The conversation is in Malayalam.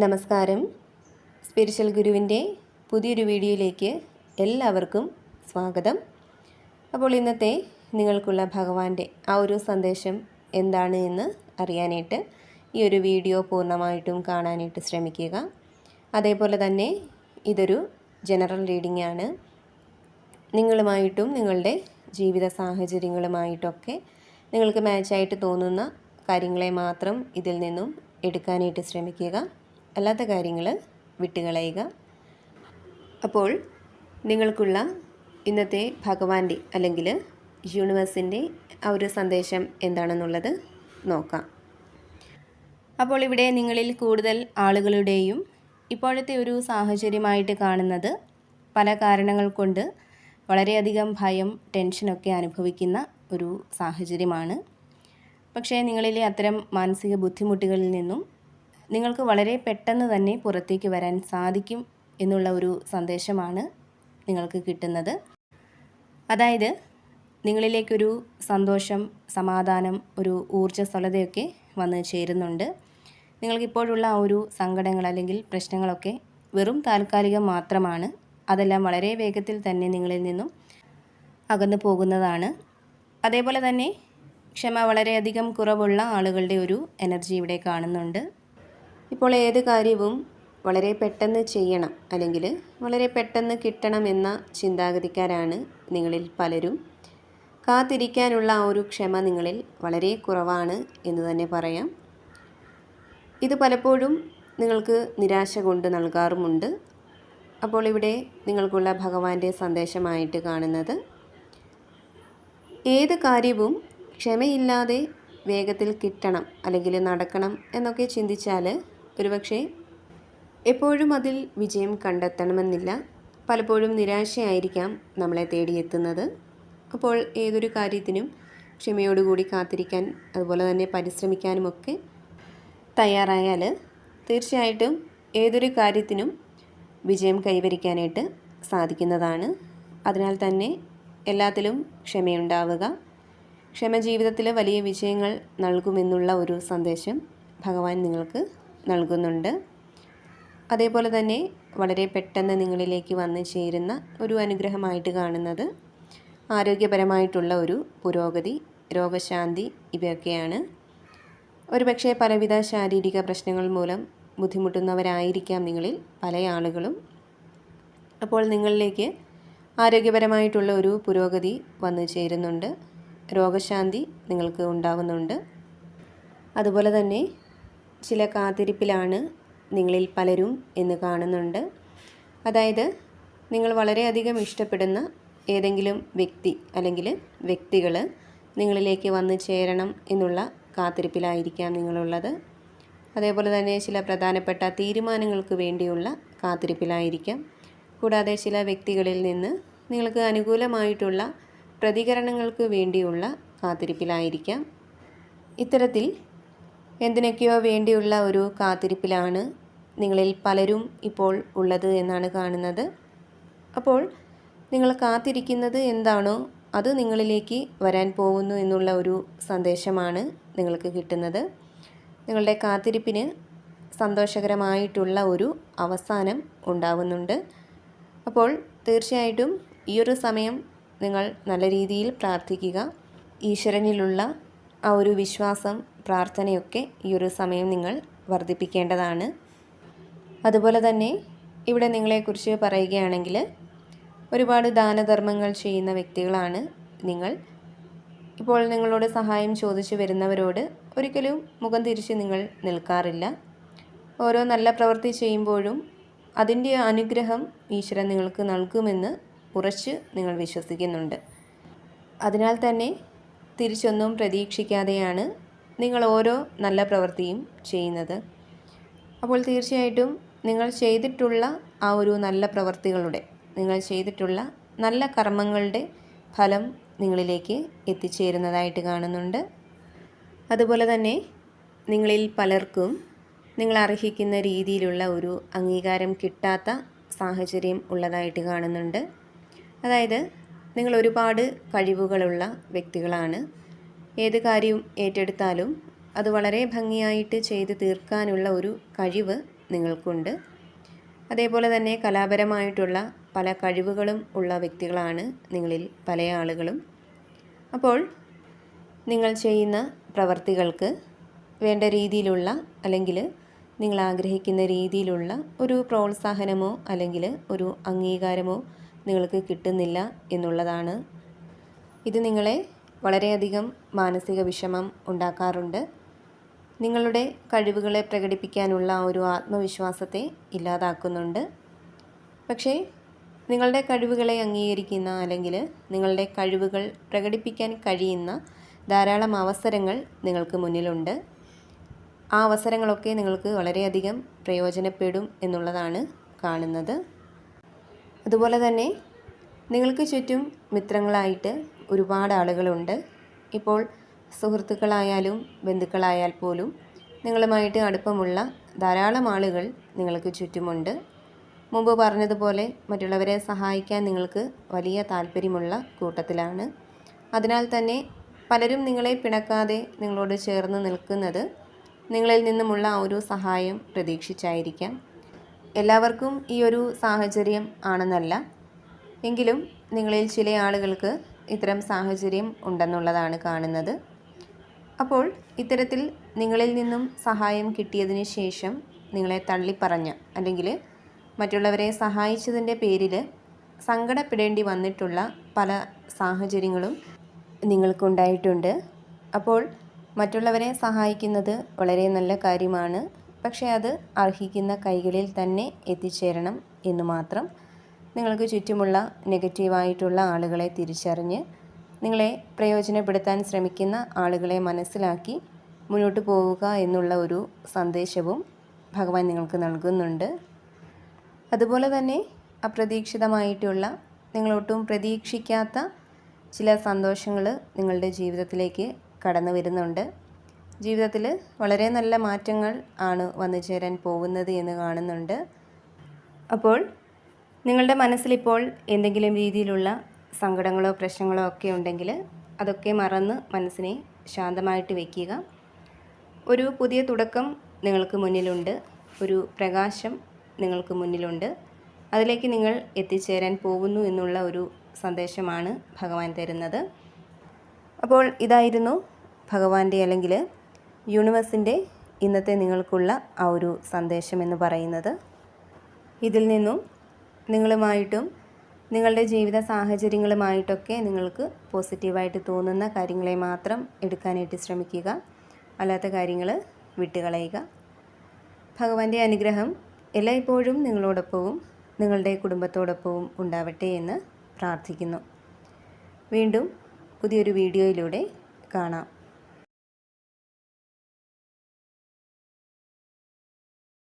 നമസ്കാരം. സ്പിരിച്വൽ ഗുരുവിന്റെ പുതിയൊരു വീഡിയോയിലേക്ക് എല്ലാവർക്കും സ്വാഗതം. അപ്പോൾ ഇന്നത്തെ നിങ്ങൾക്കുള്ള ഭഗവാന്റെ ആ ഒരു സന്ദേശം എന്താണ് എന്ന് അറിയാനായിട്ട് ഈ ഒരു വീഡിയോ പൂർണമായിട്ടും കാണാനായിട്ട് ശ്രമിക്കുക. അതേപോലെ തന്നെ ഇതൊരു ജനറൽ റീഡിംഗ് ആണ്. നിങ്ങളുമായിട്ടും നിങ്ങളുടെ ജീവിത സാഹചര്യങ്ങളുമായിട്ടൊക്കെ നിങ്ങൾക്ക് മാച്ചായിട്ട് തോന്നുന്ന കാര്യങ്ങളെ മാത്രം ഇതിൽ നിന്നും എടുക്കാനായിട്ട് ശ്രമിക്കുക. അല്ലാത്ത കാര്യങ്ങൾ വിട്ടുകളയുക. അപ്പോൾ നിങ്ങൾക്കുള്ള ഇന്നത്തെ ഭഗവാന്റെ അല്ലെങ്കിൽ യൂണിവേഴ്സിന്റെ ആ ഒരു സന്ദേശം എന്താണെന്നുള്ളത് നോക്കാം. അപ്പോൾ ഇവിടെ നിങ്ങളിൽ കൂടുതൽ ആളുകളുടെയും ഇപ്പോഴത്തെ ഒരു സാഹചര്യമായിട്ട് കാണുന്നത് പല കാരണങ്ങൾ കൊണ്ട് വളരെയധികം ഭയം ടെൻഷനൊക്കെ അനുഭവിക്കുന്ന ഒരു സാഹചര്യമാണ്. പക്ഷേ നിങ്ങളിലെ അത്തരം മാനസിക ബുദ്ധിമുട്ടുകളിൽ നിന്നും നിങ്ങൾക്ക് വളരെ പെട്ടെന്ന് തന്നെ പുറത്തേക്ക് വരാൻ സാധിക്കും എന്നുള്ള ഒരു സന്ദേശമാണ് നിങ്ങൾക്ക് കിട്ടുന്നത്. അതായത് നിങ്ങളിലേക്കൊരു സന്തോഷം സമാധാനം ഒരു ഊർജസ്വലതയൊക്കെ വന്ന് ചേരുന്നുണ്ട്. നിങ്ങൾക്കിപ്പോഴുള്ള ആ ഒരു സങ്കടങ്ങൾ അല്ലെങ്കിൽ പ്രശ്നങ്ങളൊക്കെ വെറും താൽക്കാലികം മാത്രമാണ്. അതെല്ലാം വളരെ വേഗത്തിൽ തന്നെ നിങ്ങളിൽ നിന്നും അകന്നു പോകുന്നതാണ്. അതേപോലെ തന്നെ ക്ഷമ വളരെയധികം കുറവുള്ള ആളുകളുടെ ഒരു എനർജി ഇവിടെ കാണുന്നുണ്ട്. ഇപ്പോൾ ഏത് കാര്യവും വളരെ പെട്ടെന്ന് ചെയ്യണം അല്ലെങ്കിൽ വളരെ പെട്ടെന്ന് കിട്ടണം എന്ന ചിന്താഗതിക്കാരാണ് നിങ്ങളിൽ പലരും. കാത്തിരിക്കാനുള്ള ആ ഒരു ക്ഷമ നിങ്ങളിൽ വളരെ കുറവാണ് എന്ന് തന്നെ പറയാം. ഇത് പലപ്പോഴും നിങ്ങൾക്ക് നിരാശ കൊണ്ട് നൽകാറുമുണ്ട്. അപ്പോൾ ഇവിടെ നിങ്ങൾക്കുള്ള ഭഗവാന്റെ സന്ദേശമായിട്ട് കാണുന്നത് ഏത് കാര്യവും ക്ഷമയില്ലാതെ വേഗത്തിൽ കിട്ടണം അല്ലെങ്കിൽ നടക്കണം എന്നൊക്കെ ചിന്തിച്ചാൽ ഒരുപക്ഷെ എപ്പോഴും അതിൽ വിജയം കണ്ടെത്തണമെന്നില്ല. പലപ്പോഴും നിരാശയായിരിക്കാം നമ്മളെ തേടിയെത്തുന്നത്. അപ്പോൾ ഏതൊരു കാര്യത്തിനും ക്ഷമയോടുകൂടി കാത്തിരിക്കാൻ അതുപോലെ തന്നെ പരിശ്രമിക്കാനുമൊക്കെ തയ്യാറായാൽ തീർച്ചയായിട്ടും ഏതൊരു കാര്യത്തിനും വിജയം കൈവരിക്കാനായിട്ട് സാധിക്കുന്നതാണ്. അതിനാൽ തന്നെ എല്ലാത്തിലും ക്ഷമയുണ്ടാവുക. ക്ഷമ ജീവിതത്തിൽ വലിയ വിജയങ്ങൾ നൽകുമെന്നുള്ള ഒരു സന്ദേശം ഭഗവാൻ നിങ്ങൾക്ക് നൽകുന്നുണ്ട്. അതേപോലെ തന്നെ വളരെ പെട്ടെന്ന് നിങ്ങളിലേക്ക് വന്നു ചേരുന്ന ഒരു അനുഗ്രഹമായിട്ട് കാണുന്നത് ആരോഗ്യപരമായിട്ടുള്ള ഒരു പുരോഗതി രോഗശാന്തി ഇവയൊക്കെയാണ്. ഒരുപക്ഷെ പലവിധ ശാരീരിക പ്രശ്നങ്ങൾ മൂലം ബുദ്ധിമുട്ടുന്നവരായിരിക്കാം നിങ്ങളിൽ പല ആളുകളും. അപ്പോൾ നിങ്ങളിലേക്ക് ആരോഗ്യപരമായിട്ടുള്ള ഒരു പുരോഗതി വന്നു ചേരുന്നുണ്ട്. രോഗശാന്തി നിങ്ങൾക്ക് ഉണ്ടാവുന്നുണ്ട്. അതുപോലെ തന്നെ ചില കാത്തിരിപ്പിലാണ് നിങ്ങളിൽ പലരും എന്ന് കാണുന്നുണ്ട്. അതായത് നിങ്ങൾ വളരെയധികം ഇഷ്ടപ്പെടുന്ന ഏതെങ്കിലും വ്യക്തി അല്ലെങ്കിൽ വ്യക്തികൾ നിങ്ങളിലേക്ക് വന്ന് ചേരണം എന്നുള്ള കാത്തിരിപ്പിലായിരിക്കാം നിങ്ങളുള്ളത്. അതേപോലെ തന്നെ ചില പ്രധാനപ്പെട്ട തീരുമാനങ്ങൾക്ക് വേണ്ടിയുള്ള കാത്തിരിപ്പിലായിരിക്കാം. കൂടാതെ ചില വ്യക്തികളിൽ നിന്ന് നിങ്ങൾക്ക് അനുകൂലമായിട്ടുള്ള പ്രതികരണങ്ങൾക്ക് വേണ്ടിയുള്ള കാത്തിരിപ്പിലായിരിക്കാം. ഇത്തരത്തിൽ എന്തിനൊക്കെയോ വേണ്ടിയുള്ള ഒരു കാത്തിരിപ്പിലാണ് നിങ്ങളിൽ പലരും ഇപ്പോൾ ഉള്ളത് എന്നാണ് കാണുന്നത്. അപ്പോൾ നിങ്ങൾ കാത്തിരിക്കുന്നത് എന്താണോ അത് നിങ്ങളിലേക്ക് വരാൻ പോകുന്നു എന്നുള്ള ഒരു സന്ദേശമാണ് നിങ്ങൾക്ക് കിട്ടുന്നത്. നിങ്ങളുടെ കാത്തിരിപ്പിന് സന്തോഷകരമായിട്ടുള്ള ഒരു അവസാനം ഉണ്ടാവുന്നുണ്ട്. അപ്പോൾ തീർച്ചയായിട്ടും ഈ ഒരു സമയം നിങ്ങൾ നല്ല രീതിയിൽ പ്രാർത്ഥിക്കുക. ഈശ്വരനിലുള്ള ആ ഒരു വിശ്വാസം പ്രാർത്ഥനയൊക്കെ ഈ ഒരു സമയം നിങ്ങൾ വർദ്ധിപ്പിക്കേണ്ടതാണ്. അതുപോലെ തന്നെ ഇവിടെ നിങ്ങളെക്കുറിച്ച് പറയുകയാണെങ്കിൽ ഒരുപാട് ദാനധർമ്മങ്ങൾ ചെയ്യുന്ന വ്യക്തികളാണ് നിങ്ങൾ. ഇപ്പോൾ നിങ്ങളോട് സഹായം ചോദിച്ചു വരുന്നവരോട് ഒരിക്കലും മുഖം തിരിച്ച് നിങ്ങൾ നിൽക്കാറില്ല. ഓരോ നല്ല പ്രവൃത്തി ചെയ്യുമ്പോഴും അതിന്റെ അനുഗ്രഹം ഈശ്വരൻ നിങ്ങൾക്ക് നൽകുമെന്ന് ഉറച്ച് നിങ്ങൾ വിശ്വസിക്കുന്നുണ്ട്. അതിനാൽ തന്നെ തിരിച്ചൊന്നും പ്രതീക്ഷിക്കാതെയാണ് നിങ്ങൾ ഓരോ നല്ല പ്രവൃത്തിയും ചെയ്യുന്നത്. അപ്പോൾ തീർച്ചയായിട്ടും നിങ്ങൾ ചെയ്തിട്ടുള്ള ആ ഒരു നല്ല പ്രവൃത്തികളുടെ നിങ്ങൾ ചെയ്തിട്ടുള്ള നല്ല കർമ്മങ്ങളുടെ ഫലം നിങ്ങളിലേക്ക് എത്തിച്ചേരുന്നതായിട്ട് കാണുന്നുണ്ട്. അതുപോലെ തന്നെ നിങ്ങളിൽ പലർക്കും നിങ്ങൾ അർഹിക്കുന്ന രീതിയിലുള്ള ഒരു അംഗീകാരം കിട്ടാത്ത സാഹചര്യം ഉള്ളതായിട്ട് കാണുന്നുണ്ട്. അതായത് നിങ്ങൾ ഒരുപാട് കഴിവുകളുള്ള വ്യക്തികളാണ്. ഏത് കാര്യവും ഏറ്റെടുത്താലും അത് വളരെ ഭംഗിയായിട്ട് ചെയ്ത് തീർക്കാനുള്ള ഒരു കഴിവ് നിങ്ങൾക്കുണ്ട്. അതേപോലെ തന്നെ കലാപരമായിട്ടുള്ള പല കഴിവുകളും ഉള്ള വ്യക്തികളാണ് നിങ്ങളിൽ പല ആളുകളും. അപ്പോൾ നിങ്ങൾ ചെയ്യുന്ന പ്രവർത്തികൾക്ക് വേണ്ട രീതിയിലുള്ള അല്ലെങ്കിൽ നിങ്ങൾ ആഗ്രഹിക്കുന്ന രീതിയിലുള്ള ഒരു പ്രോത്സാഹനമോ അല്ലെങ്കിൽ ഒരു അംഗീകാരമോ നിങ്ങൾക്ക് കിട്ടുന്നില്ല എന്നുള്ളതാണ്. ഇത് നിങ്ങളെ വളരെയധികം മാനസിക വിഷമം ഉണ്ടാക്കാറുണ്ട്. നിങ്ങളുടെ കഴിവുകളെ പ്രകടിപ്പിക്കാനുള്ള ഒരു ആത്മവിശ്വാസത്തെ ഇല്ലാതാക്കുന്നുണ്ട്. പക്ഷേ നിങ്ങളുടെ കഴിവുകളെ അംഗീകരിക്കുന്ന അല്ലെങ്കിൽ നിങ്ങളുടെ കഴിവുകൾ പ്രകടിപ്പിക്കാൻ കഴിയുന്ന ധാരാളം അവസരങ്ങൾ നിങ്ങൾക്ക് മുന്നിലുണ്ട്. ആ അവസരങ്ങളൊക്കെ നിങ്ങൾക്ക് വളരെയധികം പ്രയോജനപ്പെടും എന്നുള്ളതാണ് കാണുന്നത്. അതുപോലെ തന്നെ നിങ്ങൾക്ക് ചുറ്റും മിത്രങ്ങളായിട്ട് ഒരുപാട് ആളുകളുണ്ട്. ഇപ്പോൾ സുഹൃത്തുക്കളായാലും ബന്ധുക്കളായാൽ പോലും നിങ്ങളുമായിട്ട് അടുപ്പമുള്ള ധാരാളം ആളുകൾ നിങ്ങൾക്ക് ചുറ്റുമുണ്ട്. മുമ്പ് പറഞ്ഞതുപോലെ മറ്റുള്ളവരെ സഹായിക്കാൻ നിങ്ങൾക്ക് വലിയ താല്പര്യമുള്ള കൂട്ടത്തിലാണ്. അതിനാൽ തന്നെ പലരും നിങ്ങളെ പിണക്കാതെ നിങ്ങളോട് ചേർന്ന് നിൽക്കുന്നത് നിങ്ങളിൽ നിന്നുമുള്ള ഒരു സഹായം പ്രതീക്ഷിച്ചായിരിക്കാം. എല്ലാവർക്കും ഈ ഒരു സാഹചര്യം ആണെന്നല്ല. എങ്കിലും നിങ്ങളിൽ ചില ആളുകൾക്ക് ഇത്തരം സാഹചര്യം ഉണ്ടെന്നുള്ളതാണ് കാണുന്നത്. അപ്പോൾ ഇത്തരത്തിൽ നിങ്ങളിൽ നിന്നും സഹായം കിട്ടിയതിന് ശേഷം നിങ്ങളെ തള്ളിപ്പറഞ്ഞ അല്ലെങ്കിൽ മറ്റുള്ളവരെ സഹായിച്ചതിന്റെ പേരിൽ സങ്കടപ്പെടേണ്ടി വന്നിട്ടുള്ള പല സാഹചര്യങ്ങളും നിങ്ങൾക്കുണ്ടായിട്ടുണ്ട്. അപ്പോൾ മറ്റുള്ളവരെ സഹായിക്കുന്നത് വളരെ നല്ല കാര്യമാണ്. പക്ഷേ അത് അർഹിക്കുന്ന കൈകളിൽ തന്നെ എത്തിച്ചേരണം എന്ന് മാത്രം നിങ്ങൾക്ക് ചുറ്റുമുള്ള നെഗറ്റീവായിട്ടുള്ള ആളുകളെ തിരിച്ചറിഞ്ഞ് നിങ്ങളെ പ്രയോജനപ്പെടുത്താൻ ശ്രമിക്കുന്ന ആളുകളെ മനസ്സിലാക്കി മുന്നോട്ട് പോവുക എന്നുള്ള ഒരു സന്ദേശവും ഭഗവാൻ നിങ്ങൾക്ക് നൽകുന്നുണ്ട്. അതുപോലെ തന്നെ അപ്രതീക്ഷിതമായിട്ടുള്ള നിങ്ങളൊട്ടും പ്രതീക്ഷിക്കാത്ത ചില സന്തോഷങ്ങൾ നിങ്ങളുടെ ജീവിതത്തിലേക്ക് കടന്നു വരുന്നുണ്ട്. ജീവിതത്തിൽ വളരെ നല്ല മാറ്റങ്ങൾ ആണ് വന്നു ചേരാൻ പോകുന്നത് എന്ന് കാണുന്നുണ്ട്. അപ്പോൾ നിങ്ങളുടെ മനസ്സിലിപ്പോൾ എന്തെങ്കിലും രീതിയിലുള്ള സങ്കടങ്ങളോ പ്രശ്നങ്ങളോ ഒക്കെ ഉണ്ടെങ്കിൽ അതൊക്കെ മറന്ന് മനസ്സിനെ ശാന്തമായിട്ട് വയ്ക്കുക ഒരു പുതിയ തുടക്കം നിങ്ങൾക്ക് മുന്നിലുണ്ട്. ഒരു പ്രകാശം നിങ്ങൾക്ക് മുന്നിലുണ്ട്. അതിലേക്ക് നിങ്ങൾ എത്തിച്ചേരാൻ പോകുന്നു എന്നുള്ള ഒരു സന്ദേശമാണ് ഭഗവാൻ തരുന്നത്. അപ്പോൾ ഇതായിരുന്നു ഭഗവാന്റെ അല്ലെങ്കിൽ യൂണിവേഴ്സിന്റെ ഇന്നത്തെ നിങ്ങൾക്കുള്ള ആ ഒരു സന്ദേശം എന്ന് പറയുന്നത് ഇതിൽ നിന്നും നിങ്ങളുമായിട്ടും നിങ്ങളുടെ ജീവിത സാഹചര്യങ്ങളുമായിട്ടൊക്കെ നിങ്ങൾക്ക് പോസിറ്റീവായിട്ട് തോന്നുന്ന കാര്യങ്ങളെ മാത്രം എടുക്കാനായിട്ട് ശ്രമിക്കുക. അല്ലാത്ത കാര്യങ്ങൾ വിട്ടുകളയുക. ഭഗവാന്റെ അനുഗ്രഹം എല്ലായ്പ്പോഴും നിങ്ങളോടൊപ്പവും നിങ്ങളുടെ കുടുംബത്തോടൊപ്പവും ഉണ്ടാവട്ടെ എന്ന് പ്രാർത്ഥിക്കുന്നു. വീണ്ടും പുതിയൊരു വീഡിയോയിലൂടെ കാണാം.